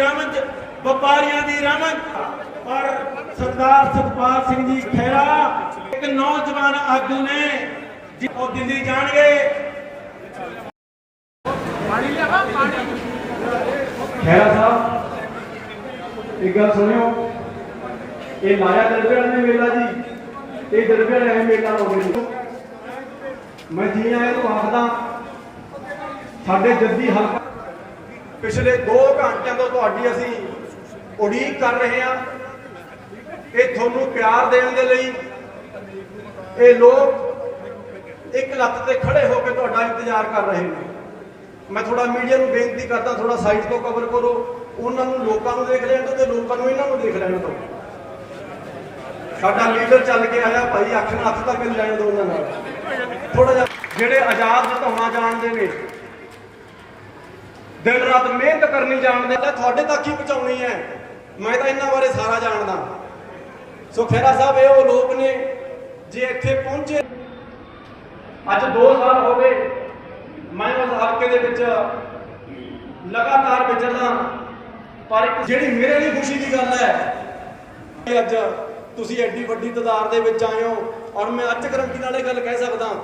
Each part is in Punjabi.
ਗਰੀਬਾਂ ਵਪਾਰੀਆਂ ਦੀ ਰਹਿਮਤ ਪਰ ਸਰਦਾਰ ਸੁਖਪਾਲ ਸਿੰਘ ਜੀ ਖਹਿਰਾ, ਇੱਕ ਨੌਜਵਾਨ ਆਗੂ ਨੇ ਉਹ ਦਿੱਲੀ ਜਾਣਗੇ। ਖੈਰਾ ਸਾਹਿਬ, ਇੱਕ ਗੱਲ ਸੁਣਿਓ। ਇਹ ਮਾਇਆ ਦਰਬਿਆਲ ਨੇ ਮੇਲਾ ਜੀ। ਇਹ ਦਰਬਿਆਲ ਐ ਮੇਲਾ ਲਾਉਂਦੇ ਨੇ ਮੈਂ ਜੀ ਆਇਆ ਨੂੰ ਆਖਦਾ, ਸਾਡੇ ਜੱਦੀ ਹਲਕਾ ਪਿਛਲੇ 2 ਘੰਟਿਆਂ ਤੋਂ ਤੁਹਾਡੀ ਅਸੀਂ ਉਡੀਕ ਕਰ ਰਹੇ ਹਾਂ। ਇਹ ਤੁਹਾਨੂੰ ਪਿਆਰ ਦੇਣ ਦੇ ਲਈ ਇਹ ਲੋਕ ਇੱਕ ਲੱਤ ਤੇ ਖੜੇ ਹੋ ਕੇ ਤੁਹਾਡਾ ਇੰਤਜ਼ਾਰ ਕਰ ਰਹੇ ਨੇ। ਮੈਂ ਥੋੜਾ ਮੀਡੀਆ ਨੂੰ ਬੇਨਤੀ ਕਰਦਾ ਥੋੜਾ ਸਾਈਡ ਤੋਂ ਕਵਰ ਕਰੋ। ਉਹਨਾਂ ਨੂੰ ਲੋਕਾਂ ਨੂੰ ਦੇਖ ਲੈਣ ਦਿਓ ਤੇ ਲੋਕਾਂ ਨੂੰ ਇਹਨਾਂ ਨੂੰ ਦੇਖ ਲੈਣ ਤੋਂ ਸਾਡਾ ਲੀਡਰ ਚੱਲ ਕੇ ਆਇਆ, ਭਾਈ ਅੱਖ ਨਾਲ ਹੱਥ ਤੱਕ ਜਾਣ ਦਿਓ ਉਹਨਾਂ ਨਾਲ। ਥੋੜਾ ਜਿਹਾ ਜਿਹੜੇ ਆਜ਼ਾਦ ਬਤਾਉਣਾ ਜਾਣਦੇ ਨੇ ਦਿਨ ਰਾਤ ਮਿਹਨਤ ਕਰਨੀ ਜਾਣਦੇ ਨੇ ਤੁਹਾਡੇ ਤੱਕ ਹੀ ਪਹੁੰਚਾਉਣੀ ਹੈ। ਮੈਂ ਤਾਂ ਇਹਨਾਂ ਬਾਰੇ ਸਾਰਾ ਜਾਣਦਾ। ਸੋ ਖੇਰਾ ਸਾਹਿਬ, ਇਹ ਉਹ ਲੋਕ ਨੇ ਜੇ ਇੱਥੇ ਪਹੁੰਚੇ। ਅੱਜ 2 ਸਾਲ ਹੋ ਗਏ, ਮੈਂ ਉਸ ਹਲਕੇ ਦੇ ਵਿੱਚ ਲਗਾਤਾਰ ਵਿਚਰਦਾ ਪਰ ਜਿਹੜੀ ਮੇਰੇ ਲਈ ਖੁਸ਼ੀ ਦੀ ਗੱਲ ਹੈ ਕਿ ਅੱਜ ਤੁਸੀਂ ਐਡੀ ਵੱਡੀ ਤਦਾਦ ਦੇ ਵਿੱਚ ਆਏ ਹੋ ਔਰ ਮੈਂ ਅੱਜ ਗਰੰਟੀ ਨਾਲ ਇਹ ਗੱਲ ਕਹਿ ਸਕਦਾ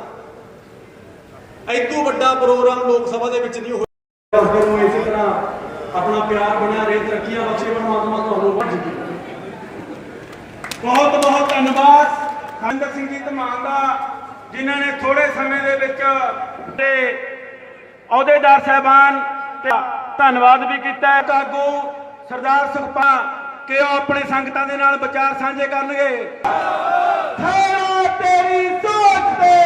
ਐਦੂ ਵੱਡਾ ਪ੍ਰੋਗਰਾਮ ਲੋਕ ਸਭਾ ਦੇ ਵਿੱਚ ਨਹੀਂ ਹੋਇਆ ਅੱਗੇ ਨੂੰ ਇਸੇ ਤਰ੍ਹਾਂ ਆਪਣਾ ਪਿਆਰ ਬਣਿਆ ਰਹੇ, ਤਰੱਕੀਆਂ ਬਖਸ਼ੇ, ਪਰਮਾਤਮਾ ਤੁਹਾਨੂੰ ਵੱਜ ਜੀ ਬਹੁਤ ਬਹੁਤ ਧੰਨਵਾਦ ਖੰਦਰ ਸਿੰਘ ਜੀ ਧਮਾਨ ਦਾ, ਜਿਨ੍ਹਾਂ ਨੇ ਥੋੜੇ ਸਮੇਂ ਦੇ ਵਿੱਚ ਤੇ ਅਹੁਦੇਦਾਰ ਸਾਹਿਬਾਨ ਤੇ ਧੰਨਵਾਦ ਵੀ ਕੀਤਾ। ਹੈ ਕਾਗੂ ਸਰਦਾਰ ਸੁਖਪਾ ਕਿ ਉਹ ਆਪਣੇ ਸੰਗਤਾਂ ਦੇ ਨਾਲ ਵਿਚਾਰ ਸਾਂਝੇ ਕਰਨਗੇ। ਖੈਰਾ ਤੇਰੀ ਸੋਚ ਤੇ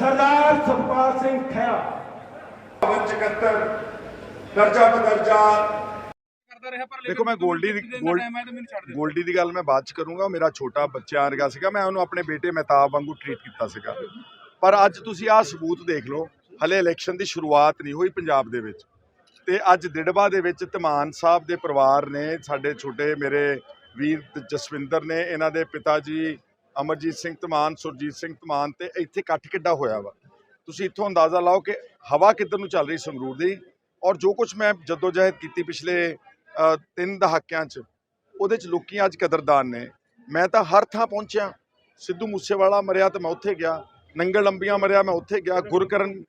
ਸਰਦਾਰ ਸੁਖਪਾਲ ਸਿੰਘ ਖੈਰਾ 74 ਦਰਜਾ ਬਦਰਜਾ ਦੇਖੋ ਮੈਂ ਗੋਲਡੀ ਦੀ ਗੋਲ- ਗੋਲਡੀ ਦੀ ਗੱਲ ਮੈਂ ਬਾਅਦ ਚ ਕਰੂੰਗਾ ਮੇਰਾ ਛੋਟਾ ਬੱਚਾ ਵਰਗਾ ਸੀਗਾ ਮੈਂ ਉਹਨੂੰ ਆਪਣੇ ਬੇਟੇ ਮਹਿਤਾਬ ਵਾਂਗੂ ਟ੍ਰੀਟ ਕੀਤਾ ਸੀਗਾ। ਪਰ ਅੱਜ ਤੁਸੀਂ ਆਹ ਸਬੂਤ ਦੇਖ ਲਓ ਹਲੇ ਇਲੈਕਸ਼ਨ ਦੀ ਸ਼ੁਰੂਆਤ ਨਹੀਂ ਹੋਈ ਪੰਜਾਬ ਦੇ ਵਿੱਚ। ਤੇ ਅੱਜ ਦਿੜਬਾ ਦੇ ਵਿੱਚ ਧਮਾਨ ਸਾਹਿਬ ਦੇ ਪਰਿਵਾਰ ਨੇ ਸਾਡੇ ਛੋਟੇ ਮੇਰੇ ਵੀਰ ਜਸਵਿੰਦਰ ਨੇ ਇਹਨਾਂ ਦੇ ਪਿਤਾ ਜੀ ਅਮਰਜੀਤ ਸਿੰਘ ਧਮਾਨ ਸੁਰਜੀਤ ਸਿੰਘ ਧਮਾਨ ਤੇ ਇੱਥੇ ਇਕੱਠ ਕਿੱਡਾ ਹੋਇਆ ਵਾ। ਤੁਸੀਂ ਇੱਥੋਂ ਅੰਦਾਜ਼ਾ ਲਾਓ ਕਿ ਹਵਾ ਕਿੱਧਰ ਨੂੰ ਚੱਲ ਰਹੀ ਸੰਗਰੂਰ ਦੀ? ਔਰ ਜੋ ਕੁਝ ਮੈਂ ਜਦੋਜਹਿਦ ਕੀਤੀ ਪਿਛਲੇ ਤਿੰਨ ਦਹਾਕਿਆਂ 'ਚ ਉਹਦੇ 'ਚ ਲੋਕੀ ਅੱਜ ਕਦਰਦਾਨ ਨੇ। ਮੈਂ ਤਾਂ ਹਰ ਥਾਂ ਪਹੁੰਚਿਆ। ਸਿੱਧੂ ਮੂਸੇਵਾਲਾ ਮਰਿਆ ਤਾਂ ਮੈਂ ਉੱਥੇ ਗਿਆ। ਨੰਗਲ ਲੰਬੀਆਂ ਮਰਿਆ ਮੈਂ ਉੱਥੇ ਗਿਆ। ਗੁਰਕਰਨ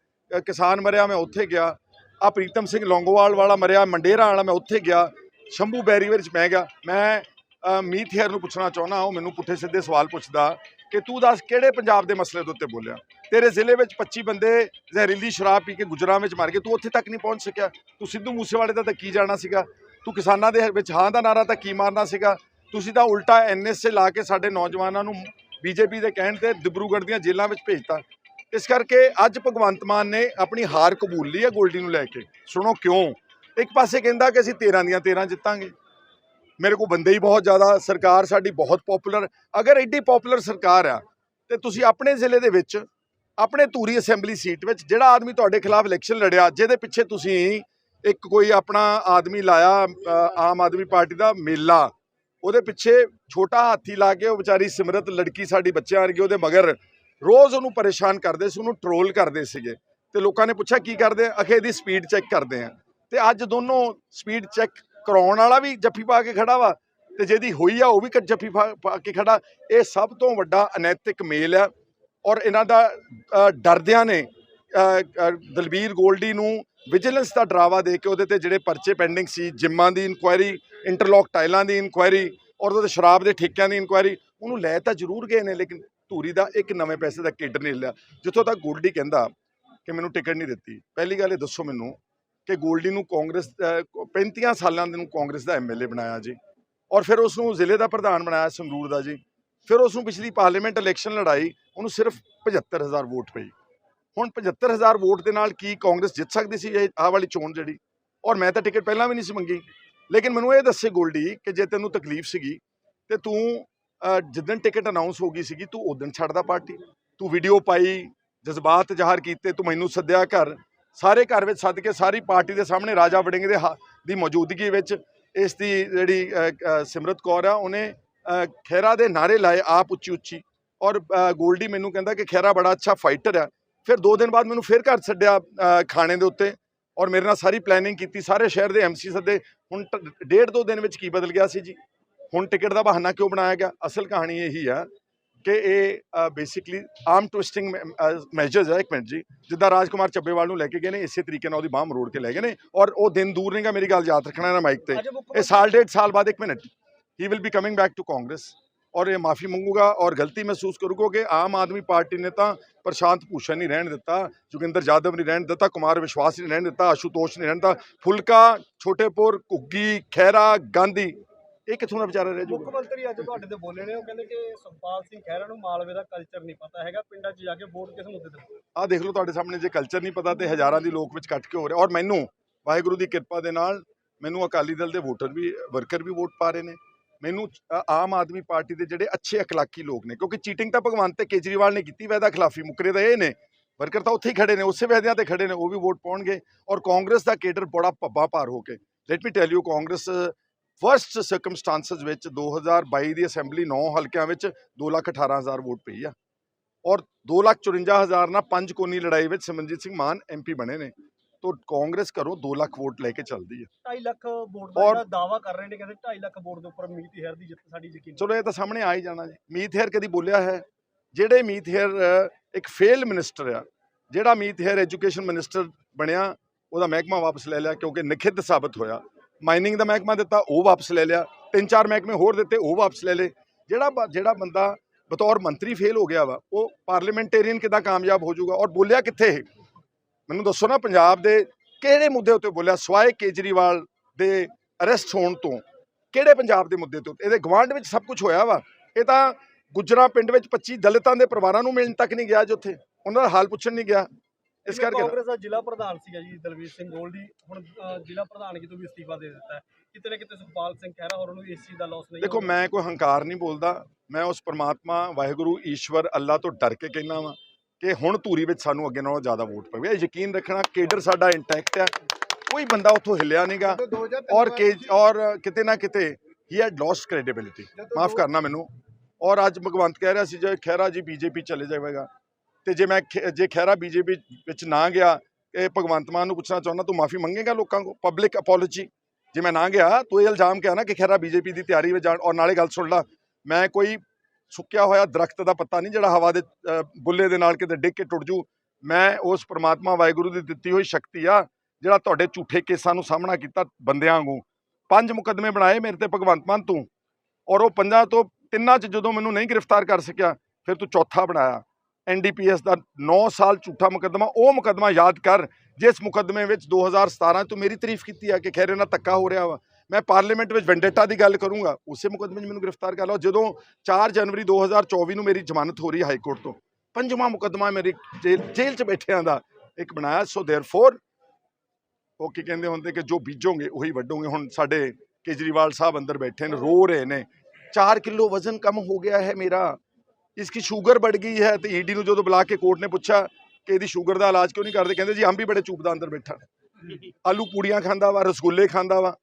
ਕਿਸਾਨ ਮਰਿਆ ਮੈਂ ਉੱਥੇ ਗਿਆ। ਆ ਪ੍ਰੀਤਮ ਸਿੰਘ ਲੌਂਗੋਵਾਲ ਵਾਲਾ ਮਰਿਆ ਮੰਡੇਰਾ ਵਾਲਾ ਮੈਂ ਉੱਥੇ ਗਿਆ। ਸ਼ੰਭੂ ਬੈਰੀਵਰ 'ਚ ਮੈਂ ਗਿਆ। ਮੈਂ ਅ, ਮੀਤ ਹੈਰ ਨੂੰ ਪੁੱਛਣਾ ਚਾਹੁੰਦਾ ਉਹ ਮੈਨੂੰ ਪੁੱਠੇ ਸਿੱਧੇ ਸਵਾਲ ਪੁੱਛਦਾ ਕਿ ਤੂੰ ਦੱਸ ਕਿਹੜੇ ਪੰਜਾਬ ਦੇ ਮਸਲੇ ਦੇ ਉੱਤੇ ਬੋਲਿਆ? ਤੇਰੇ ਜ਼ਿਲ੍ਹੇ ਵਿੱਚ 25 ਬੰਦੇ ਜ਼ਹਿਰੀਲੀ ਸ਼ਰਾਬ ਪੀ ਕੇ ਗੁਜਰਾਂ ਵਿੱਚ ਮਾਰ ਗਏ। ਤੂੰ ਉੱਥੇ ਤੱਕ ਨਹੀਂ ਪਹੁੰਚ ਸਕਿਆ। ਤੂੰ ਸਿੱਧੂ ਮੂਸੇਵਾਲੇ ਦਾ ਤਾਂ ਕੀ ਜਾਣਾ ਸੀਗਾ? ਤੂੰ ਕਿਸਾਨਾਂ ਦੇ ਵਿੱਚ ਹਾਂ ਦਾ ਨਾਰਾ ਤਾਂ ਕੀ ਮਾਰਨਾ ਸੀਗਾ? ਤੁਸੀਂ ਤਾਂ ਉਲਟਾ ਐਨਐਸਏ ਲਾ ਕੇ ਸਾਡੇ ਨੌਜਵਾਨਾਂ ਨੂੰ ਬੀਜੇਪੀ ਦੇ ਕਹਿਣ ਤੇ ਦਿਬਰੂਗੜ੍ਹ ਦੀਆਂ ਜੇਲ੍ਹਾਂ ਵਿੱਚ ਭੇਜਤਾ। ਇਸ ਕਰਕੇ ਅੱਜ ਭਗਵੰਤ ਮਾਨ ਨੇ ਆਪਣੀ ਹਾਰ ਕਬੂਲ ਲਈ ਹੈ ਗੋਲਡੀ ਨੂੰ ਲੈ ਕੇ। ਸੁਣੋ ਕਿਉਂ? ਇੱਕ ਪਾਸੇ ਕਹਿੰਦਾ ਕਿ ਅਸੀਂ 13 ਦੀਆਂ 13 ਜਿੱਤਾਂਗੇ। ਮੇਰੇ ਕੋਲ ਬੰਦੇ ਹੀ ਬਹੁਤ ਜ਼ਿਆਦਾ, ਸਰਕਾਰ ਸਾਡੀ ਬਹੁਤ ਪਪੂਲਰ ਅਗਰ ਐਡੀ ਪਪੂਲਰ ਸਰਕਾਰ ਆ, ਤੇ ਤੁਸੀਂ ਆਪਣੇ ਜ਼ਿਲ੍ਹੇ ਦੇ ਵਿੱਚ ਆਪਣੇ ਧੂਰੀ ਅਸੈਂਬਲੀ ਸੀਟ ਵਿੱਚ ਜਿਹੜਾ ਆਦਮੀ ਤੁਹਾਡੇ ਖਿਲਾਫ ਇਲੈਕਸ਼ਨ ਲੜਿਆ, ਜਿਹਦੇ ਪਿੱਛੇ ਤੁਸੀਂ ਇੱਕ ਕੋਈ ਆਪਣਾ ਆਦਮੀ ਲਾਇਆ ਆਮ ਆਦਮੀ ਪਾਰਟੀ ਦਾ ਮੇਲਾ। ਉਹਦੇ ਪਿੱਛੇ ਛੋਟਾ ਹਾਥੀ ਲਾ ਕੇ ਉਹ ਵਿਚਾਰੀ ਸਿਮਰਤ ਲੜਕੀ ਸਾਡੀ ਬੱਚਿਆਂ ਵਰਗੀ, ਉਹਦੇ ਮਗਰ ਰੋਜ਼ ਉਹਨੂੰ ਪਰੇਸ਼ਾਨ ਕਰਦੇ ਸੀ, ਉਹਨੂੰ ਟਰੋਲ ਕਰਦੇ ਸੀਗੇ। ਤੇ ਲੋਕਾਂ ਨੇ ਪੁੱਛਿਆ, ਕੀ ਕਰਦੇ ਅਖੇ ਇਹਦੀ ਸਪੀਡ ਚੈੱਕ ਕਰਦੇ ਆ। ਤੇ ਅੱਜ ਦੋਨੋਂ ਸਪੀਡ ਚੈੱਕ ਕਰਾਉਣ ਵਾਲਾ ਵੀ ਜੱਫੀ ਪਾ ਕੇ ਖੜਾ ਵਾ, ਤੇ ਜਿਹਦੀ ਹੋਈ ਆ, ਉਹ ਵੀ ਜੱਫੀ ਪਾ ਪਾ ਕੇ ਖੜਾ। ਇਹ ਸਭ ਤੋਂ ਵੱਡਾ ਅਨੈਤਿਕ ਮੇਲ ਆ। ਔਰ ਇਹਨਾਂ ਦਾ ਡਰਦਿਆਂ ਨੇ ਦਲਬੀਰ ਗੋਲਡੀ ਨੂੰ ਵਿਜੀਲੈਂਸ ਦਾ ਡਰਾਵਾ ਦੇ ਕੇ ਉਹਦੇ ਤੇ ਜਿਹੜੇ ਪਰਚੇ ਪੈਂਡਿੰਗ ਸੀ ਜਿੰਮਾਂ ਦੀ ਇਨਕੁਆਇਰੀ ਇੰਟਰਲੌਕ ਟਾਈਲਾਂ ਦੀ ਇਨਕੁਆਇਰੀ ਔਰ ਉਹਦੇ ਸ਼ਰਾਬ ਦੇ ਠੇਕਿਆਂ ਦੀ ਇਨਕੁਆਇਰੀ ਉਹਨੂੰ ਲੈ ਤਾਂ ਜ਼ਰੂਰ ਗਏ ਨੇ ਲੇਕਿਨ ਧੂਰੀ ਦਾ ਇੱਕ ਨਵੇਂ ਪੈਸੇ ਦਾ ਕਿੱਡ ਨਹੀਂ ਲਿਆ। ਜਿੱਥੋਂ ਤੱਕ ਗੋਲਡੀ ਕਹਿੰਦਾ ਕਿ ਮੈਨੂੰ ਟਿਕਟ ਨਹੀਂ ਦਿੱਤੀ ਪਹਿਲੀ ਗੱਲ ਇਹ ਦੱਸੋ ਮੈਨੂੰ ਕਿ ਗੋਲਡੀ ਨੂੰ ਕਾਂਗਰਸ ਅ, 35 ਸਾਲਾਂ ਦੇ ਨੂੰ ਕਾਂਗਰਸ ਦਾ ਐਮਐਲਏ ਬਣਾਇਆ ਜੀ ਔਰ ਫਿਰ ਉਸ ਨੂੰ ਜ਼ਿਲ੍ਹੇ ਦਾ ਪ੍ਰਧਾਨ ਬਣਾਇਆ ਸੰਗਰੂਰ ਦਾ ਜੀ। ਫਿਰ ਉਸ ਨੂੰ ਪਿਛਲੀ ਪਾਰਲੀਮੈਂਟ ਇਲੈਕਸ਼ਨ ਲੜਾਈ, ਉਹਨੂੰ ਸਿਰਫ 75000 ਵੋਟ ਪਈ। ਹੁਣ 75000 ਵੋਟ ਦੇ ਨਾਲ ਕੀ ਕਾਂਗਰਸ ਜਿੱਤ ਸਕਦੀ ਸੀ ਇਹ ਆਹ ਵਾਲੀ ਚੋਣ ਜਿਹੜੀ? ਔਰ ਮੈਂ ਤਾਂ ਟਿਕਟ ਪਹਿਲਾਂ ਵੀ ਨਹੀਂ ਸੀ ਮੰਗੀ। ਲੇਕਿਨ ਮੈਨੂੰ ਇਹ ਦੱਸੇ ਗੋਲਡੀ ਕਿ ਜੇ ਤੈਨੂੰ ਤਕਲੀਫ ਸੀਗੀ, ਤੇ ਤੂੰ ਜਿੱਦਣ ਟਿਕਟ ਅਨਾਉਂਸ ਹੋ ਗਈ ਸੀਗੀ, ਤੂੰ ਉਦੋਂ ਛੱਡਦਾ ਪਾਰਟੀ। ਤੂੰ ਵੀਡੀਓ ਪਾਈ, ਜਜ਼ਬਾਤ ਜ਼ਾਹਰ ਕੀਤੇ, ਤੂੰ ਮੈਨੂੰ ਸੱਦਿਆ ਘਰ। ਸਾਰੇ ਘਰ ਵਿੱਚ ਸੱਦ ਕੇ ਸਾਰੀ ਪਾਰਟੀ ਦੇ ਸਾਹਮਣੇ ਰਾਜਾ ਵੜਿੰਗ ਦੇ ਹਾ- ਦੀ ਮੌਜੂਦਗੀ ਵਿੱਚ ਇਸ ਦੀ ਜਿਹੜੀ ਸਿਮਰਤ ਕੌਰ ਆ, ਉਹਨੇ ਅ, ਖਹਿਰਾ ਦੇ ਨਾਰੇ ਲਾਏ ਆਪ ਉੱਚੀ ਉੱਚੀ ਔਰ ਗੋਲਡੀ ਮੈਨੂੰ ਕਹਿੰਦਾ ਕਿ ਖਹਿਰਾ ਬੜਾ ਅੱਛਾ ਫਾਈਟਰ ਆ। ਫਿਰ 2 ਦਿਨ ਬਾਅਦ ਮੈਨੂੰ ਫਿਰ ਘਰ ਛੱਡਿਆ ਖਾਣੇ ਦੇ ਉੱਤੇ ਔਰ ਮੇਰੇ ਨਾਲ ਸਾਰੀ ਪਲੈਨਿੰਗ ਕੀਤੀ ਸਾਰੇ ਸ਼ਹਿਰ ਦੇ ਐਮਸੀ ਸੱਦੇ। ਹੁਣ ਡੇਢ ਦੋ ਦਿਨ ਵਿੱਚ ਕੀ ਬਦਲ ਗਿਆ ਸੀ ਜੀ? ਹੁਣ ਟਿਕਟ ਦਾ ਬਹਾਨਾ ਕਿਉਂ ਬਣਾਇਆ ਗਿਆ? ਅਸਲ ਕਹਾਣੀ ਇਹੀ ਆ ਕਿ ਇਹ ਬੇਸਿਕਲੀ ਆਰਮ ਟਵਿਸਟਿੰਗ ਮੈਜਰਸ ਹੈ ਇੱਕ ਮਿੰਟ ਜੀ। ਜਿੱਦਾਂ ਰਾਜਕੁਮਾਰ ਚੱਬੇਵਾਲ ਨੂੰ ਲੈ ਕੇ ਗਏ ਨੇ ਇਸੇ ਤਰੀਕੇ ਨਾਲ ਉਹਦੀ ਬਾਹ ਮਰੋੜ ਕੇ ਲੈ ਗਏ ਨੇ ਔਰ ਉਹ ਦਿਨ ਦੂਰ ਨਹੀਂਗਾ ਮੇਰੀ ਗੱਲ ਯਾਦ ਰੱਖਣਾ ਨਾ ਮਾਈਕ ਤੇ। ਇਹ ਸਾਲ ਡੇਢ ਸਾਲ ਬਾਅਦ ਇੱਕ minute. He will be coming back to Congress ਔਰ ਇਹ ਮਾਫੀ ਮੰਗੂਗਾ ਔਰ ਗਲਤੀ ਮਹਿਸੂਸ ਕਰੂਗਾ ਕਿ ਆਮ ਆਦਮੀ ਪਾਰਟੀ ਨੇ ਤਾਂ ਪ੍ਰਸ਼ਾਂਤ ਭੂਸ਼ਣ ਨਹੀਂ ਰਹਿਣ ਦਿੱਤਾ ਜੋਗਿੰਦਰ ਯਾਦਵ ਨਹੀਂ ਰਹਿਣ ਦਿੱਤਾ ਕੁਮਾਰ ਵਿਸ਼ਵਾਸ ਨਹੀਂ ਰਹਿਣ ਦਿੱਤਾ ਆਸ਼ੂਤੋਸ਼ ਨਹੀਂ ਰਹਿਣ ਦਿੱਤਾ। ਫੁਲਕਾ ਛੋਟੇਪੁਰ ਘੁੱਗੀ ਖਹਿਰਾ ਗਾਂਧੀ ਇਹ ਕਿੱਥੋਂ ਦਾ ਵਿਚਾਰਾ ਰਹਿ ਮੁੱਖ ਮੰਤਰੀ ਅੱਜ ਤੁਹਾਡੇ ਤੇ ਬੋਲੇ ਨੇ ਉਹ ਕਹਿੰਦੇ ਕਿ ਸੁਖਪਾਲ ਸਿੰਘ ਖਹਿਰਾ ਨੂੰ ਮਾਲਵੇ ਦਾ ਕਲਚਰ ਨਹੀਂ ਪਤਾ ਹੈਗਾ ਪਿੰਡਾਂ 'ਚ ਜਾ ਕੇ ਵੋਟ ਕਿਸ ਮੁੱਦੇ ਤੇ ਆਹ ਦੇਖ ਲਓ ਤੁਹਾਡੇ ਸਾਹਮਣੇ ਜੇ ਕਲਚਰ ਨਹੀਂ ਪਤਾ ਤੇ ਹਜ਼ਾਰਾਂ ਦੀ ਲੋਕ ਵਿੱਚ ਕੱਟ ਕੇ ਹੋ ਰਿਹਾ। ਔਰ ਮੈਨੂੰ ਵਾਹਿਗੁਰੂ ਦੀ ਕਿਰਪਾ ਦੇ ਨਾਲ ਮੈਨੂੰ ਅਕਾਲੀ ਦਲ ਦੇ ਵੋਟਰ ਵੀ ਵਰਕਰ ਵੀ ਵੋਟ ਪਾ ਰਹੇ ਨੇ। ਮੈਨੂੰ ਆਮ ਆਦਮੀ ਪਾਰਟੀ ਦੇ ਜਿਹੜੇ ਅੱਛੇ ਅਖਲਾਕੀ ਲੋਕ ਨੇ, ਕਿਉਂਕਿ ਚੀਟਿੰਗ ਤਾਂ ਭਗਵੰਤ ਤੇ ਕੇਜਰੀਵਾਲ ਨੇ ਕੀਤੀ, ਵੈਦਾ ਖਿਲਾਫੀ ਮੁਕਰੇ ਤਾਂ ਇਹ ਨੇ, ਵਰਕਰ ਤਾਂ ਉੱਥੇ ਹੀ ਖੜੇ ਨੇ, ਉਸੇ ਵੈਦਿਆਂ ਤੇ ਖੜੇ ਨੇ, ਉਹ ਵੀ ਵੋਟ ਪਾਉਣਗੇ ਔਰ ਕਾਂਗਰਸ ਦਾ ਕੇਡਰ ਬੜਾ ਪੱਬਾ ਭਾਰ ਹੋ ਕੇ let me tell you Congress first circumstances ਵਿੱਚ 2022 ਦੀ ਅਸੈਂਬਲੀ 9 ਹਲਕਿਆਂ ਵਿੱਚ 218000 ਵੋਟ ਪਈ ਆ ਔਰ 254000 ਨਾਲ ਪੰਜ ਕੋਨੀ ਲੜਾਈ ਵਿੱਚ ਸਿਮਰਨਜੀਤ ਸਿੰਘ ਮਾਨ ਐਮਪੀ ਬਣੇ ਨੇ ਤੋਂ ਕਾਂਗਰਸ ਕਰੋ 2 ਲੱਖ ਵੋਟ ਲੈ ਕੇ ਚੱਲਦੀ ਹੈ 2.5 ਲੱਖ ਵੋਟ ਦਾ ਜਿਹੜਾ ਦਾਵਾ ਕਰ ਰਹੇ ਨੇ ਕਹਿੰਦੇ 2.5 ਲੱਖ ਵੋਟ ਦੇ ਉੱਪਰ ਮੀਤ ਹੈਰ ਦੀ ਜਿੱਤ ਸਾਡੀ ਯਕੀਨ ਚਲੋ ਇਹ ਤਾਂ ਸਾਹਮਣੇ ਆ ਹੀ ਜਾਣਾ ਜੀ ਮੀਤ ਹੇਰ ਕਦੀ ਬੋਲਿਆ ਹੈ ਜਿਹੜੇ ਮੀਤ ਹੇਰ ਇੱਕ ਫੇਲ ਮਿਨਿਸਟਰ ਆ ਜਿਹੜਾ ਮੀਤ ਹੇਰ ਐਜੂਕੇਸ਼ਨ ਮਿਨਿਸਟਰ ਬਣਿਆ ਉਹਦਾ ਮਹਿਕਮਾ ਵਾਪਸ ਲੈ ਲਿਆ ਕਿਉਂਕਿ ਨਖਿੱਧ ਸਾਬਤ ਹੋਇਆ ਮਾਈਨਿੰਗ ਦਾ ਮਹਿਕਮਾ ਦਿੱਤਾ ਉਹ ਵਾਪਸ ਲੈ ਲਿਆ ਤਿੰਨ ਚਾਰ ਮਹਿਕਮੇ ਹੋਰ ਦਿੱਤੇ ਉਹ ਵਾਪਸ ਲੈ ਲਏ ਜਿਹੜਾ ਜਿਹੜਾ ਬੰਦਾ ਬਤੌਰ ਮੰਤਰੀ ਫੇਲ ਹੋ ਗਿਆ ਵਾ ਉਹ ਪਾਰਲੀਮੈਂਟੇਰੀਅਨ ਕਿਦਾਂ ਕਾਮਯਾਬ ਹੋ ਜਾਊਗਾ ਔਰ ਬੋਲਿਆ ਕਿੱਥੇ ਇਹ ਮੈਨੂੰ ਦੱਸੋ ਨਾ ਪੰਜਾਬ ਦੇ ਕਿਹੜੇ ਮੁੱਦੇ ਉੱਤੇ ਬੋਲਿਆ ਸਵਾਏ ਕੇਜਰੀਵਾਲ ਦੇ ਅਰੈਸਟ ਹੋਣ ਤੋਂ? ਕਿਹੜੇ ਪੰਜਾਬ ਦੇ ਮੁੱਦੇ ਤੇ ਇਹਦੇ ਗਵਾਂਢ ਵਿੱਚ ਸਭ ਕੁਝ ਹੋਇਆ ਵਾ। ਇਹ ਤਾਂ ਗੁਜਰਾ ਪਿੰਡ ਵਿੱਚ 25 ਦਲਿਤਾਂ ਦੇ ਪਰਿਵਾਰਾਂ ਨੂੰ ਮਿਲਣ ਤੱਕ ਨਹੀਂ ਗਿਆ ਜੋ ਉੱਥੇ। ਉਹਨਾਂ ਦਾ ਹਾਲ ਪੁੱਛਣ ਨਹੀਂ ਗਿਆ। ਇਸ ਕਰਕੇ ਕਾਂਗਰਸ ਦਾ ਜ਼ਿਲ੍ਹਾ ਪ੍ਰਧਾਨ ਸੀਗਾ ਜੀ ਦਲਵੀਰ ਸਿੰਘ ਗੋਲਡੀ। ਹੁਣ ਜ਼ਿਲ੍ਹਾ ਪ੍ਰਧਾਨਗੀ ਤੋਂ ਵੀ ਅਸਤੀਫਾ ਦੇ ਦਿੱਤਾ ਕਿਤੇ ਨਾ ਕਿਤੇ ਸੁਖਪਾਲ ਸਿੰਘ ਖਹਿਰਾ ਹੋਰਾਂ ਨੂੰ ਇਸ ਚੀਜ਼ ਦਾ ਲਾਸ ਨਹੀਂ ਦੇਖੋ। ਮੈਂ ਕੋਈ ਹੰਕਾਰ ਨਹੀਂ ਬੋਲਦਾ। ਮੈਂ ਉਸ ਪਰਮਾਤਮਾ ਵਾਹਿਗੁਰੂ ਈਸ਼ਵਰ ਅੱਲਾ ਤੋਂ ਡਰ ਕੇ ਕਹਿਣਾ ਵਾਂ। ਕਿ ਹੁਣ ਧੂਰੀ ਵਿੱਚ ਸਾਨੂੰ ਅੱਗੇ ਨਾਲੋਂ ਜ਼ਿਆਦਾ ਵੋਟ ਪਵੇ। ਇਹ ਯਕੀਨ ਰੱਖਣਾ ਕੇਡਰ ਸਾਡਾ ਇੰਟੈਕਟ ਆ ਕੋਈ ਬੰਦਾ ਉੱਥੋਂ ਹਿੱਲਿਆ ਨਹੀਂਗਾ ਔਰ ਕੇ ਔਰ ਕਿਤੇ ਨਾ ਕਿਤੇ ਹੀ ਹੈਡ ਲੋਸਟ ਕ੍ਰੈਡੀਬਿਲਿਟੀ ਮਾਫ ਕਰਨਾ ਮੈਨੂੰ। ਔਰ ਅੱਜ ਭਗਵੰਤ ਕਹਿ ਰਿਹਾ ਸੀ ਜੇ ਖਹਿਰਾ ਜੀ ਬੀਜੇਪੀ ਚਲੇ ਜਾਵੇਗਾ ਤੇ ਜੇ ਮੈਂ ਜੇ ਖਹਿਰਾ ਬੀਜੇਪੀ ਵਿੱਚ ਨਾ ਗਿਆ ਇਹ ਭਗਵੰਤ ਮਾਨ ਨੂੰ ਪੁੱਛਣਾ ਚਾਹੁੰਦਾ ਤੂੰ ਮਾਫੀ ਮੰਗੇਗਾ ਲੋਕਾਂ ਕੋ ਪਬਲਿਕ ਅਪੋਲੋਜੀ ਜੇ ਮੈਂ ਨਾ ਗਿਆ ਤੂੰ ਇਹ ਇਲਜ਼ਾਮ ਕਿਹਾ ਨਾ ਕਿ ਖਹਿਰਾ ਬੀਜੇਪੀ ਦੀ ਤਿਆਰੀ ਵਿੱਚ ਜਾਣ ਔਰ ਨਾਲੇ ਗੱਲ ਸੁਣ ਲਾ ਮੈਂ ਕੋਈ ਸੁੱਕਿਆ ਹੋਇਆ ਦਰਖਤ ਦਾ ਪੱਤਾ ਨਹੀਂ ਜਿਹੜਾ ਹਵਾ ਦੇ ਬੁੱਲੇ ਦੇ ਨਾਲ ਕਿਤੇ ਡਿੱਗ ਕੇ ਟੁੱਟ ਜੂ। ਮੈਂ ਉਸ ਪ੍ਰਮਾਤਮਾ ਵਾਹਿਗੁਰੂ ਦੀ ਦਿੱਤੀ ਹੋਈ ਸ਼ਕਤੀ ਆ, ਜਿਹੜਾ ਤੁਹਾਡੇ ਝੂਠੇ ਕੇਸਾਂ ਨੂੰ ਸਾਹਮਣਾ ਕੀਤਾ ਬੰਦਿਆਂ ਵਾਂਗੂ। ਪੰਜ ਮੁਕੱਦਮੇ ਬਣਾਏ ਮੇਰੇ ਤੇ ਭਗਵੰਤ ਮਾਨ ਤੂੰ, ਔਰ ਉਹ ਪੰਜਾਂ ਤੋਂ ਤਿੰਨਾਂ 'ਚ ਜਦੋਂ ਮੈਨੂੰ ਨਹੀਂ ਗ੍ਰਿਫਤਾਰ ਕਰ ਸਕਿਆ, ਫਿਰ ਤੂੰ ਚੌਥਾ ਬਣਾਇਆ। ਐਨਡੀਪੀਐਸ ਦਾ 9 ਸਾਲ ਝੂਠਾ ਮੁਕੱਦਮਾ, ਉਹ ਮੁਕੱਦਮਾ ਯਾਦ ਕਰ, ਜਿਸ ਮੁਕੱਦਮੇ ਵਿੱਚ 2017 ਤੋਂ ਮੇਰੀ ਤਾਰੀਫ ਕੀਤੀ ਆ ਕਿ ਖੈਰ ਨਾਲ ਧੱਕਾ ਹੋ ਰਿਹਾ ਵਾ। ਮੈਂ ਪਾਰਲੀਮੈਂਟ ਵਿੱਚ ਵੈਂਡੇਟਾ ਦੀ ਗੱਲ ਕਰੂੰਗਾ, ਉਸੇ ਮੁਕਦਮੇ 'ਚ ਮੈਨੂੰ ਗ੍ਰਿਫਤਾਰ ਕਰ ਲਓ। ਜਦੋਂ 4 ਜਨਵਰੀ 2024 ਨੂੰ ਮੇਰੀ ਜ਼ਮਾਨਤ ਹੋ ਰਹੀ ਹੈ ਹਾਈ ਕੋਰਟ ਤੋਂ, ਪੰਜਵਾਂ ਮੁਕਦਮਾ ਮੇਰੀ ਜੇਲ੍ਹ 'ਚ ਬੈਠਿਆਂ ਦਾ ਇੱਕ ਬਣਾਇਆ। ਸੋ देयरफॉर ਉਹ ਕੀ ਕਹਿੰਦੇ ਹੁੰਦੇ ਕਿ ਜੋ ਬੀਜੋਗੇ ਉਹੀ ਵੱਡੋਗੇ ਹੁਣ ਸਾਡੇ ਕੇਜਰੀਵਾਲ ਸਾਹਿਬ ਅੰਦਰ ਬੈਠੇ ਨੇ, ਰੋ ਰਹੇ ਨੇ। 4 ਕਿਲੋ ਵਜ਼ਨ ਕਮ ਹੋ ਗਿਆ ਹੈ ਮੇਰਾ। ਇਸ ਕੀ ਸ਼ੂਗਰ ਵੱਡ ਗਈ ਹੈ ਤੇ ਈਡੀ ਨੂੰ ਜਦੋਂ ਬੁਲਾ ਕੇ ਕੋਰਟ ਨੇ ਪੁੱਛਿਆ ਕਿ ਇਹਦੀ ਸ਼ੂਗਰ ਦਾ ਇਲਾਜ ਕਿਉਂ ਨਹੀਂ ਕਰਦੇ, ਕਹਿੰਦੇ ਜੀ ਹਮ ਵੀ ਬੜੇ ਚੂਪਦਾ ਅੰਦਰ ਬੈਠਾ। ਆਲੂ ਪੂੜੀਆਂ ਖਾਂਦਾ ਵਾ, ਰਸਗੁੱਲੇ ਖਾਂਦਾ ਵਾ।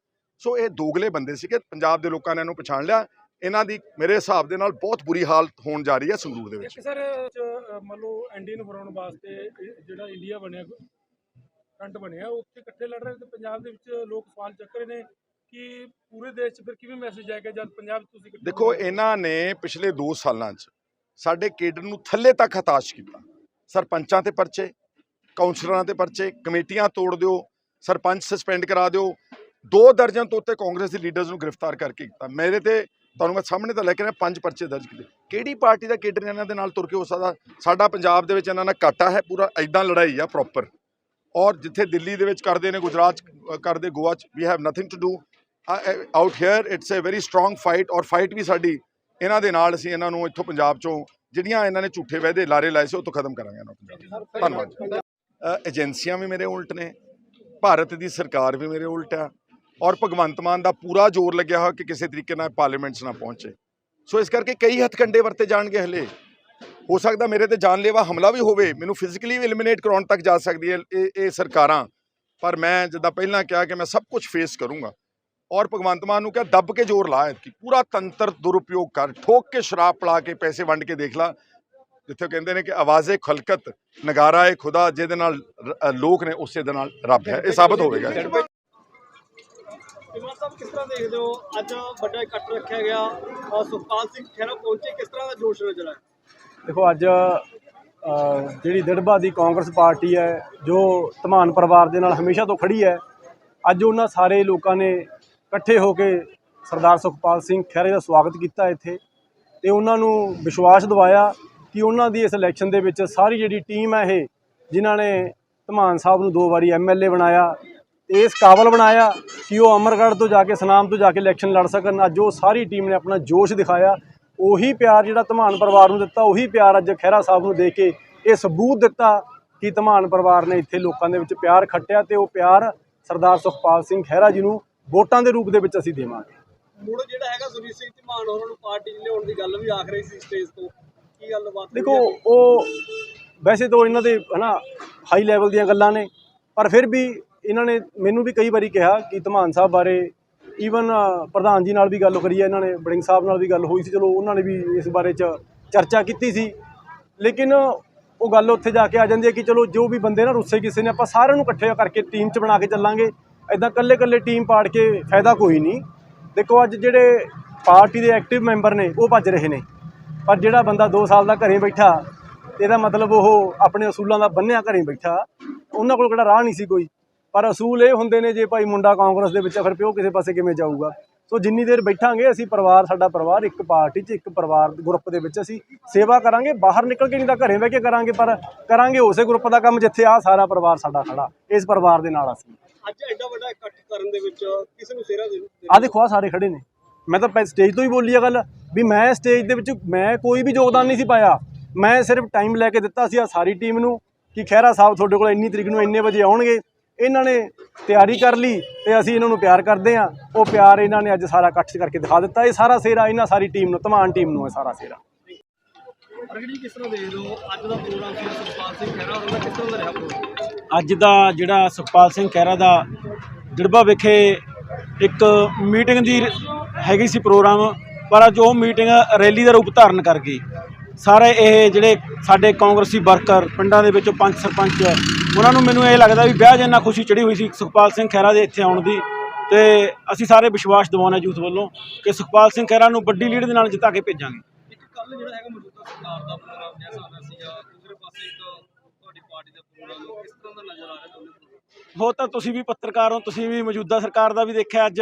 ਸੋ ਇਹ ਦੋਗਲੇ ਬੰਦੇ ਸੀਗੇ ਪੰਜਾਬ ਦੇ ਲੋਕਾਂ ਨੇ ਇਹਨੂੰ ਪਛਾਣ ਲਿਆ। ਇਹਨਾਂ ਦੀ ਮੇਰੇ ਹਿਸਾਬ ਦੇ ਨਾਲ ਬਹੁਤ ਬੁਰੀ ਹਾਲਤ ਹੋਣ ਜਾ ਰਹੀ ਹੈ ਸੰਗਰੂਰ ਦੇ ਵਿੱਚ। ਸਰ ਮੰਨ ਲਓ ਐਨਡੀ ਨੂੰ ਹਰਾਉਣ ਵਾਸਤੇ ਜਿਹੜਾ ਇੰਡੀਆ ਬਣਿਆ ਫਰੰਟ ਬਣਿਆ ਉੱਥੇ ਇਕੱਠੇ ਲੜ ਰਹੇ ਤੇ ਪੰਜਾਬ ਦੇ ਵਿੱਚ ਲੋਕ ਸਵਾਲ ਚੱਕ ਰਹੇ ਨੇ ਕਿ ਪੂਰੇ ਦੇਸ਼ 'ਚ ਫਿਰ ਕਿਵੇਂ ਮੈਸੇਜ ਜਾਏਗਾ ਜਦ ਪੰਜਾਬ 'ਚ ਤੁਸੀਂ ਦੇਖੋ? ਇਹਨਾਂ ਨੇ ਪਿਛਲੇ 2 ਸਾਲਾਂ 'ਚ ਸਾਡੇ ਕੇਡਰ ਨੂੰ ਥੱਲੇ ਤੱਕ ਹਤਾਸ਼ ਕੀਤਾ। ਸਰਪੰਚਾਂ ਤੇ ਪਰਚੇ ਕਾਉਂਸਲਰਾਂ ਤੇ ਪਰਚੇ ਕਮੇਟੀਆਂ ਤੋੜ ਦਿਓ ਸਰਪੰਚ ਸਸਪੈਂਡ ਕਰਾ ਦਿਓ ਦੋ ਦਰਜਨ ਤੋਂ ਉੱਤੇ ਕਾਂਗਰਸ ਦੇ ਲੀਡਰਸ ਨੂੰ ਗ੍ਰਿਫਤਾਰ ਕਰਕੇ ਕੀਤਾ। ਮੇਰੇ ਤੇ ਤੁਹਾਨੂੰ ਮੈਂ ਸਾਹਮਣੇ ਤਾਂ ਲੈ ਕੇ ਆਇਆ ਪੰਜ ਪਰਚੇ ਦਰਜ ਕੀਤੇ। ਕਿਹੜੀ ਪਾਰਟੀ ਦਾ ਕੇਡਰ ਇਹਨਾਂ ਦੇ ਨਾਲ ਤੁਰ ਕੇ ਹੋ ਸਕਦਾ? ਸਾਡਾ ਪੰਜਾਬ ਦੇ ਵਿੱਚ ਇਹਨਾਂ ਨਾਲ ਘਾਟਾ ਹੈ ਪੂਰਾ ਐਦਾਂ ਲੜਾਈ ਆ ਪ੍ਰੋਪਰ ਔਰ ਜਿੱਥੇ ਦਿੱਲੀ ਦੇ ਵਿੱਚ ਕਰਦੇ ਨੇ ਗੁਜਰਾਤ 'ਚ, ਕਰਦੇ ਗੋਆ ਚ we have nothing to do out here it's a very strong fight ਔਰ ਫਾਈਟ ਵੀ ਸਾਡੀ ਇਹਨਾਂ ਦੇ ਨਾਲ ਅਸੀਂ ਇਹਨਾਂ ਨੂੰ ਇੱਥੋਂ ਪੰਜਾਬ ਚੋਂ ਜਿਹੜੀਆਂ ਇਹਨਾਂ ਨੇ ਝੂਠੇ ਵਾਅਦੇ ਲਾਰੇ ਲਾਏ ਸੀ ਉਹ ਤੋਂ ਖਤਮ ਕਰਾਂਗੇ ਇਹਨਾਂ ਨੂੰ ਪੰਜਾਬ ਧੰਨਵਾਦ। ਏਜੰਸੀਆਂ ਵੀ ਮੇਰੇ ਉਲਟ ਨੇ ਭਾਰਤ ਦੀ ਸਰਕਾਰ ਵੀ ਮੇਰੇ ਉਲਟ ਆ। ਔਰ ਭਗਵੰਤ ਮਾਨ ਦਾ ਪੂਰਾ ਜ਼ੋਰ ਲੱਗਿਆ ਹੋਇਆ ਕਿ ਕਿਸੇ ਤਰੀਕੇ ਨਾਲ ਪਾਰਲੀਮੈਂਟਸ ਨਾ ਪਹੁੰਚੇ। ਸੋ ਇਸ ਕਰਕੇ ਕਈ ਹੱਥਕੰਡੇ ਵਰਤੇ ਜਾਣਗੇ ਹਲੇ। ਹੋ ਸਕਦਾ ਮੇਰੇ ਤੇ ਜਾਨਲੇਵਾ ਹਮਲਾ ਵੀ ਹੋਵੇ, ਮੈਨੂੰ ਫਿਜ਼ੀਕਲੀ ਵੀ ਐਲੀਮੀਨੇਟ ਕਰਾਉਣ ਤੱਕ ਜਾ ਸਕਦੀ ਹੈ ਇਹ ਇਹ ਸਰਕਾਰਾਂ। ਪਰ ਮੈਂ ਜਿੱਦਾਂ ਪਹਿਲਾਂ ਕਿਹਾ ਕਿ ਮੈਂ ਸਭ ਕੁਝ ਫੇਸ ਕਰੂੰਗਾ। ਔਰ ਭਗਵੰਤ ਮਾਨ ਨੂੰ ਕਿਹਾ, ਦੱਬ ਕੇ ਜ਼ੋਰ ਲਾ ਕਿ ਪੂਰਾ ਤੰਤਰ ਦੁਰਉਪਯੋਗ ਕਰ। ਠੋਕ ਕੇ ਸ਼ਰਾਬ ਪਿਲਾ ਕੇ ਪੈਸੇ ਵੰਡ ਕੇ ਦੇਖ ਲਾ। ਜਿੱਥੇ ਕਹਿੰਦੇ ਨੇ ਕਿ ਆਵਾਜ਼ੇ ਖਲਕਤ, ਨਗਾਰਾ ਏ ਖੁਦਾ, ਜਿਹਦੇ ਨਾਲ ਲੋਕ ਨੇ ਉਸੇ ਦੇ ਨਾਲ ਰੱਬ ਹੈ। ਇਹ ਸਾਬਤ ਹੋਵੇਗਾ। ਕਿਸ ਤਰ੍ਹਾਂ ਦੇਖਦੇ ਹੋ? ਅੱਜ ਵੱਡਾ ਇਕੱਠ ਰੱਖਿਆ ਗਿਆ ਸੁਖਪਾਲ ਸਿੰਘ ਖਹਿਰਾ ਪਹੁੰਚੇ, ਕਿਸ ਤਰ੍ਹਾਂ ਦਾ ਜੋਸ਼ ਨਜ਼ਰ ਆਇਆ? ਦੇਖੋ, ਅੱਜ ਜਿਹੜੀ ਦਿੜਬਾ ਦੀ ਕਾਂਗਰਸ ਪਾਰਟੀ ਹੈ, ਜੋ ਧਮਾਨ ਪਰਿਵਾਰ ਦੇ ਨਾਲ ਹਮੇਸ਼ਾ ਤੋਂ ਖੜੀ ਹੈ, ਅੱਜ ਉਹਨਾਂ ਸਾਰੇ ਲੋਕਾਂ ਨੇ ਇਕੱਠੇ ਹੋ ਕੇ ਸਰਦਾਰ ਸੁਖਪਾਲ ਸਿੰਘ ਖਹਿਰੇ ਦਾ ਸਵਾਗਤ ਕੀਤਾ ਇੱਥੇ ਤੇ ਉਹਨਾਂ ਨੂੰ ਵਿਸ਼ਵਾਸ ਦਿਵਾਇਆ ਕਿ ਉਹਨਾਂ ਦੀ ਇਸ ਇਲੈਕਸ਼ਨ ਦੇ ਵਿੱਚ ਸਾਰੀ ਜਿਹੜੀ ਟੀਮ ਹੈ ਇਹ, ਜਿਨ੍ਹਾਂ ਨੇ ਧਮਾਨ ਸਾਹਿਬ ਨੂੰ ਦੋ ਵਾਰੀ ਐਮਐਲਏ ਬਣਾਇਆ ਇਸ ਕਾਬਲ ਬਣਾਇਆ ਕਿ ਉਹ ਅਮਰਗੜ੍ਹ ਤੋਂ ਜਾ ਕੇ ਸਨਾਮ ਤੋਂ ਜਾ ਕੇ ਇਲੈਕਸ਼ਨ ਲੜ ਸਕਣ। ਅੱਜ ਉਹ ਸਾਰੀ ਟੀਮ ਨੇ ਆਪਣਾ ਜੋਸ਼ ਦਿਖਾਇਆ। ਉਹੀ ਪਿਆਰ ਜਿਹੜਾ ਧਮਾਨ ਪਰਿਵਾਰ ਨੂੰ ਦਿੱਤਾ ਉਹੀ ਪਿਆਰ ਅੱਜ ਖਹਿਰਾ ਸਾਹਿਬ ਨੂੰ ਦੇ ਕੇ ਇਹ ਸਬੂਤ ਦਿੱਤਾ ਕਿ ਧਮਾਨ ਪਰਿਵਾਰ ਨੇ ਇੱਥੇ ਲੋਕਾਂ ਦੇ ਵਿੱਚ ਪਿਆਰ ਖੱਟਿਆ ਤੇ ਉਹ ਪਿਆਰ ਸਰਦਾਰ ਸੁਖਪਾਲ ਸਿੰਘ ਖਹਿਰਾ ਜੀ ਨੂੰ ਵੋਟਾਂ ਦੇ ਰੂਪ ਦੇ ਵਿੱਚ ਅਸੀਂ ਦੇਵਾਂਗੇ। ਮੁੜ ਜਿਹੜਾ ਹੈਗਾ ਸੁਰਜੀਤ ਸਿੰਘ ਧਮਾਨ ਹੋਰਾਂ ਨੂੰ ਪਾਰਟੀ 'ਚ ਲਿਆਉਣ ਦੀ ਗੱਲ ਵੀ ਆਖ ਰਹੀ ਸੀ ਸਟੇਜ ਤੋਂ। ਕੀ ਗੱਲਬਾਤ ਦੇਖੋ? ਉਹ ਵੈਸੇ ਤਾਂ ਇਹਨਾਂ ਦੇ ਹਨਾ ਹਾਈ ਲੈਵਲ ਦੀਆਂ ਗੱਲਾਂ ਨੇ ਪਰ ਫਿਰ ਵੀ ਇਹਨਾਂ ਨੇ ਮੈਨੂੰ ਵੀ ਕਈ ਵਾਰੀ ਕਿਹਾ ਕਿ ਧਮਾਨ ਸਾਹਿਬ ਬਾਰੇ ਈਵਨ ਪ੍ਰਧਾਨ ਜੀ ਨਾਲ ਵੀ ਗੱਲ ਕਰੀ ਹੈ, ਇਹਨਾਂ ਨੇ ਬੜਿੰਗ ਸਾਹਿਬ ਨਾਲ ਵੀ ਗੱਲ ਹੋਈ ਸੀ, ਚਲੋ ਉਹਨਾਂ ਨੇ ਵੀ ਇਸ ਬਾਰੇ ਚ ਚਰਚਾ ਕੀਤੀ ਸੀ। ਲੇਕਿਨ ਉਹ ਗੱਲ ਉੱਥੇ ਜਾ ਕੇ ਆ ਜਾਂਦੀ ਹੈ ਕਿ ਚਲੋ ਜੋ ਵੀ ਬੰਦੇ ਨਾ ਰੁੱਸੇ ਕਿਸੇ ਨੇ, ਆਪਾਂ ਸਾਰਿਆਂ ਨੂੰ ਇਕੱਠੇ ਕਰਕੇ ਟੀਮ ਚ ਬਣਾ ਕੇ ਚੱਲਾਂਗੇ। ਐਦਾਂ ਕੱਲੇ ਕੱਲੇ ਟੀਮ ਪਾੜ ਕੇ ਫਾਇਦਾ ਕੋਈ ਨਹੀਂ। ਦੇਖੋ ਅੱਜ ਜਿਹੜੇ ਪਾਰਟੀ ਦੇ ਐਕਟਿਵ ਮੈਂਬਰ ਨੇ, ਉਹ ਭੱਜ ਰਹੇ ਨੇ। ਪਰ ਜਿਹੜਾ ਬੰਦਾ 2 ਸਾਲ ਦਾ ਘਰੇ ਬੈਠਾ, ਇਹਦਾ ਮਤਲਬ ਉਹ ਆਪਣੇ ਅਸੂਲਾਂ ਦਾ ਬੰਨਿਆ ਘਰੇ ਬੈਠਾ, ਉਹਨਾਂ ਕੋਲ ਕਿਹੜਾ ਰਾਹ ਨਹੀਂ ਸੀ ਕੋਈ। ਪਰ ਅਸੂਲ ਇਹ ਹੁੰਦੇ ਨੇ ਜੇ ਭਾਈ ਮੁੰਡਾ ਕਾਂਗਰਸ ਦੇ ਵਿੱਚ ਆ, ਫਿਰ ਪਿਓ ਕਿਸੇ ਪਾਸੇ ਕਿਵੇਂ ਜਾਊਗਾ? ਸੋ ਜਿੰਨੀ ਦੇਰ ਬੈਠਾਂਗੇ ਅਸੀਂ ਪਰਿਵਾਰ ਸਾਡਾ ਪਰਿਵਾਰ ਇੱਕ ਪਾਰਟੀ 'ਚ ਇੱਕ ਪਰਿਵਾਰ ਗਰੁੱਪ ਦੇ ਵਿੱਚ ਅਸੀਂ ਸੇਵਾ ਕਰਾਂਗੇ ਬਾਹਰ ਨਿਕਲ ਕੇ ਨਹੀਂ ਤਾਂ ਘਰੇ ਬਹਿ ਕੇ ਕਰਾਂਗੇ ਪਰ ਕਰਾਂਗੇ ਉਸੇ ਗਰੁੱਪ ਦਾ ਕੰਮ ਜਿੱਥੇ ਆ ਸਾਰਾ ਪਰਿਵਾਰ ਸਾਡਾ ਖੜਾ ਇਸ ਪਰਿਵਾਰ ਦੇ ਨਾਲ ਅਸੀਂ। ਅੱਜ ਐਡਾ ਵੱਡਾ ਇਕੱਠ ਕਰਨ ਦੇ ਵਿੱਚ ਕਿਸੇ ਨੂੰ ਸਿਹਰਾ ਦੇ ਆ ਦੇਖੋ ਆ ਸਾਰੇ ਖੜੇ ਨੇ। ਮੈਂ ਤਾਂ ਸਟੇਜ ਤੋਂ ਹੀ ਬੋਲੀ ਆ ਗੱਲ ਵੀ ਮੈਂ ਸਟੇਜ ਦੇ ਵਿੱਚ ਮੈਂ ਕੋਈ ਵੀ ਯੋਗਦਾਨ ਨਹੀਂ ਸੀ ਪਾਇਆ। ਮੈਂ ਸਿਰਫ ਟਾਈਮ ਲੈ ਕੇ ਦਿੱਤਾ ਸੀ ਆ ਸਾਰੀ ਟੀਮ ਨੂੰ ਕਿ ਖਹਿਰਾ ਸਾਹਿਬ ਤੁਹਾਡੇ ਕੋਲ ਇੰਨੀ ਤਰੀਕ ਨੂੰ ਇੰਨੇ ਵਜੇ ਆਉਣਗੇ ਇਹਨਾਂ ਨੇ ਤਿਆਰੀ ਕਰ ਲਈ ਤੇ ਅਸੀਂ ਇਹਨਾਂ ਨੂੰ ਪਿਆਰ ਕਰਦੇ ਆ ਉਹ ਪਿਆਰ ਇਹਨਾਂ ਨੇ ਅੱਜ ਸਾਰਾ ਇਕੱਠ ਕਰਕੇ ਦਿਖਾ ਦਿੱਤਾ। ਇਹ ਸਾਰਾ ਸੇਰਾ ਇਹਨਾਂ ਸਾਰੀ ਟੀਮ ਨੂੰ ਧਮਾਨ ਟੀਮ ਨੂੰ ਹੈ ਸਾਰਾ ਸੇਰਾ ਅੱਜ ਦਾ ਪ੍ਰੋਗਰਾਮ ਸੀ ਸੁਖਪਾਲ ਸਿੰਘ ਖਹਿਰਾ ਹੋਰਾਂ ਦਾ ਕਿਸ ਤਰ੍ਹਾਂ ਦਾ ਰਿਹਾ ਪ੍ਰੋਗਰਾਮ ਅੱਜ ਦਾ ਜਿਹੜਾ ਸੁਖਪਾਲ ਸਿੰਘ ਖਹਿਰਾ ਦਾ ਦਿੜਬਾ ਵਿਖੇ ਇੱਕ ਮੀਟਿੰਗ ਦੀ ਹੈਗੀ ਸੀ ਪ੍ਰੋਗਰਾਮ ਪਰ ਅੱਜ ਉਹ ਮੀਟਿੰਗ ਰੈਲੀ ਦਾ ਰੂਪ ਧਾਰਨ ਕਰ ਗਈ। ਸਾਰੇ ਇਹ ਜਿਹੜੇ ਸਾਡੇ ਕਾਂਗਰਸੀ ਵਰਕਰ ਪਿੰਡਾਂ ਦੇ ਵਿੱਚੋਂ ਪੰਚ ਸਰਪੰਚ ਉਹਨਾਂ ਨੂੰ ਮੈਨੂੰ ਇਹ ਲੱਗਦਾ ਵੀ ਵਿਆਹ ਜਿੰਨਾ ਖੁਸ਼ੀ ਚੜੀ ਹੋਈ ਸੀ ਸੁਖਪਾਲ ਸਿੰਘ ਖਹਿਰਾ ਦੇ ਇੱਥੇ ਆਉਣ ਦੀ ਤੇ ਅਸੀਂ ਸਾਰੇ ਵਿਸ਼ਵਾਸ ਦਿਵਾਉਣਾ ਯੂਥ ਵੱਲੋਂ ਕਿ ਸੁਖਪਾਲ ਸਿੰਘ ਖਹਿਰਾ ਨੂੰ ਵੱਡੀ ਲੀਡ ਦੇ ਨਾਲ ਜਿਤਾ ਕੇ ਭੇਜਾਂਗੇ ਕੱਲ ਜਿਹੜਾ ਹੈਗਾ ਮੌਜੂਦਾ ਸਰਕਾਰ ਦਾ ਪ੍ਰੋਗਰਾਮ ਜਿਹਾ ਹਿਸਾਬ ਨਾਲ ਸੀਗਾ ਦੂਸਰੇ ਪਾਸੇ ਇੱਕ ਤੁਹਾਡੀ ਪਾਰਟੀ ਦਾ ਪ੍ਰੋਗਰਾਮ ਕਿਸ ਤਰ੍ਹਾਂ ਦਾ ਨਜ਼ਰ ਆ ਰਿਹਾ ਦੋਨੇ ਪ੍ਰੋਗਰਾਮ ਹੋ ਤਾਂ ਤੁਸੀਂ ਵੀ ਪੱਤਰਕਾਰ ਹੋ ਤੁਸੀਂ ਵੀ ਮੌਜੂਦਾ ਸਰਕਾਰ ਦਾ ਵੀ ਦੇਖਿਆ ਅੱਜ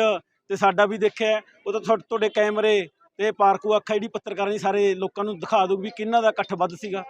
ਤੇ ਸਾਡਾ ਵੀ ਦੇਖਿਆ। ਉਹ ਤਾਂ ਤੁਹਾਡੇ ਕੈਮਰੇ ਤੇ ਪਾਰਕੂ ਅੱਖਾਂ ਜਿਹੜੀ ਪੱਤਰਕਾਰਾਂ ਦੀ ਸਾਰੇ ਲੋਕਾਂ ਨੂੰ ਦਿਖਾ ਦਊ ਵੀ ਕਿਹਨਾਂ ਦਾ ਇਕੱਠ ਵੱਧ ਸੀਗਾ।